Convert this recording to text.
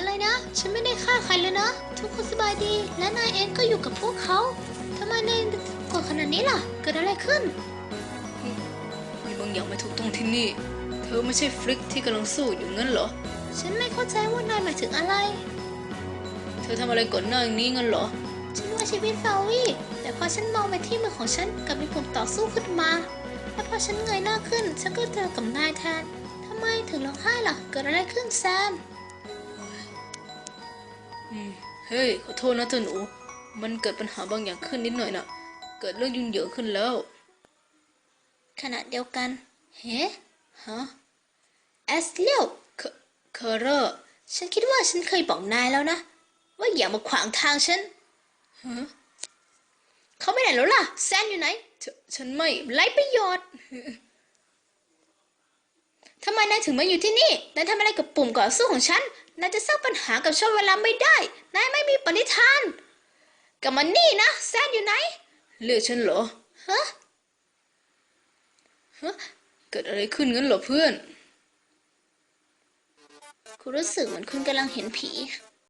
อะไรนะ ฉันไม่ได้ฆ่าใครเลยนะ ทุกคนสบายดี และนายเองก็อยู่กับพวกเขาทำไมนายกดขนาดนี้ล่ะ เกิดอะไรขึ้น มีบางอย่างไม่ถูกต้องที่นี่ เธอไม่ใช่ฟลิกที่กำลังสู้อยู่งั้นเหรอ ฉันไม่เข้าใจว่านายหมายถึงอะไร เธอทำอะไรก่อนหน้านี้งั้นเหรอ ฉันว่าชีวิตฟาวี่แต่พอฉันมองไปที่มือของฉันกลับมีปุ่มต่อสู้ขึ้นมา และพอฉันเงยหน้าขึ้น ฉันก็เจอกับนายแทนทำไมถึงร้องไห้ล่ะ เกิดอะไรขึ้นแซมอืม เฮ้ย ขอโทษนะเจ้าหนู มันเกิดปัญหาบางอย่างขึ้นนิดหน่อยน่ะ เกิดเรื่องยุ่งเหยิงขึ้นแล้ว ขณะเดียวกัน เฮ้ฮะแอสเลียวเคเคอร์เรอร์ฉันคิดว่าฉันเคยบอกนายแล้วนะ ว่าอย่ามาขวางทางฉันฮะเขาไปไหนแล้วล่ะ แซนอยู่ไหนฉฉันไม่ไรประโยชน์ทำไมนายถึงมาอยู่ที่นี่ นายทำอะไรกับปุ่มก่อสู้ของฉัน นายจะสร้างปัญหากับช่วงเวลาไม่ได้ นายไม่มีปณิธานกลับมานี่นะ แซนอยู่ไหน เลือกฉันเหรอ ฮะ ฮะ เกิดอะไรขึ้นงั้นเหรอเพื่อน คุณรู้สึกเหมือนคุณกำลังเห็นผี